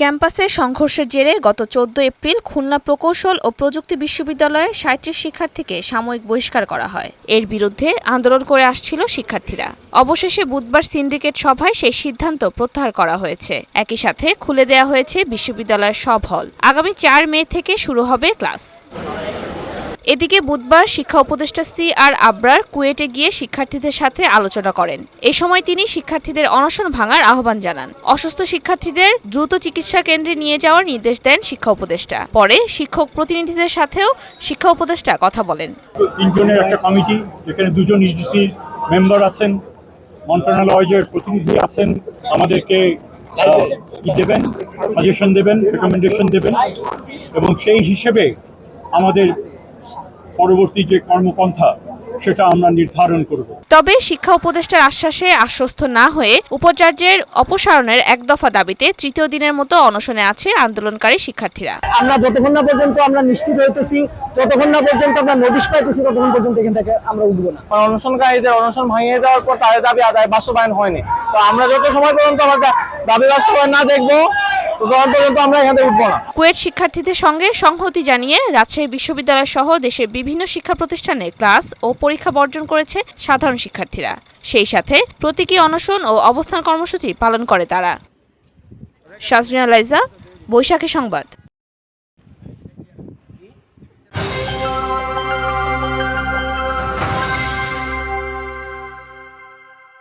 ক্যাম্পাসে সংঘর্ষের জেরে গত চোদ্দ এপ্রিল খুলনা প্রকৌশল ও প্রযুক্তি বিশ্ববিদ্যালয়ে সাঁত্রিশ শিক্ষার্থীকে সাময়িক বহিষ্কার করা হয়। এর বিরুদ্ধে আন্দোলন করে আসছিল শিক্ষার্থীরা। অবশেষে বুধবার সিন্ডিকেট সভায় সেই সিদ্ধান্ত প্রত্যাহার করা হয়েছে। একই সাথে খুলে দেওয়া হয়েছে বিশ্ববিদ্যালয়ের সব হল। আগামী চার মে থেকে শুরু হবে ক্লাস। এদিকে বুধবার শিক্ষা উপদেষ্টা সি আর আবরার কুয়েটে গিয়ে শিক্ষার্থীদের সাথে আলোচনা করেন। এ সময় তিনি শিক্ষার্থীদের অনশন ভাঙার আহ্বান জানান। অসুস্থ শিক্ষার্থীদের দ্রুত চিকিৎসা কেন্দ্রে নিয়ে যাওয়ার নির্দেশ দেন শিক্ষা উপদেষ্টা। পরে শিক্ষক প্রতিনিধিদের সাথেও শিক্ষা উপদেষ্টা কথা বলেন। তিনজনের একটা কমিটি, যেখানে দুজন ইউজিসির মেম্বার আছেন, মন্ত্রণালয়ের প্রতিনিধি আছেন, আমাদেরকে দেবেন, সাজেশন দেবেন রেকমেন্ডেশন দেবেন, এবং সেই হিসেবে আমাদের পরবর্তী যে কর্মপন্থা সেটা আমরা নির্ধারণ করব। তবে শিক্ষা উপদেষ্টার আশ্বাসে আশ্বস্ত না হয়ে উপাচার্যের অপসারণের এক দফা দাবিতে তৃতীয় দিনের মতো অনশনে আছে আন্দোলনকারী শিক্ষার্থীরা। আমরা যতক্ষণ না পর্যন্ত আমরা নিশ্চিত হইতেছি ততক্ষণ না পর্যন্ত আমরা নোটিশ পাইতেছি ততক্ষণ পর্যন্ত এখান থেকে আমরা উঠবো না। কারণ অনশনকারীদের অনশন ভাঙিয়ে দেওয়ার পর তাদের দাবি আদায় বাস্তবায়ন হয়নি তো আমরা যত সময় পর্যন্ত আমরা দাবি বাস্তবায়ন না দেখব কুয়েট শিক্ষার্থীদের সঙ্গে সংহতি জানিয়ে রাজশাহী বিশ্ববিদ্যালয় সহ দেশের বিভিন্ন শিক্ষা প্রতিষ্ঠানে ক্লাস ও পরীক্ষা বর্জন করেছে সাধারণ শিক্ষার্থীরা। সেই সাথে প্রতীকী অনশন ও অবস্থান কর্মসূচি পালন করে তারা। শাজরিনা লাইজা, বৈশাখী সংবাদ।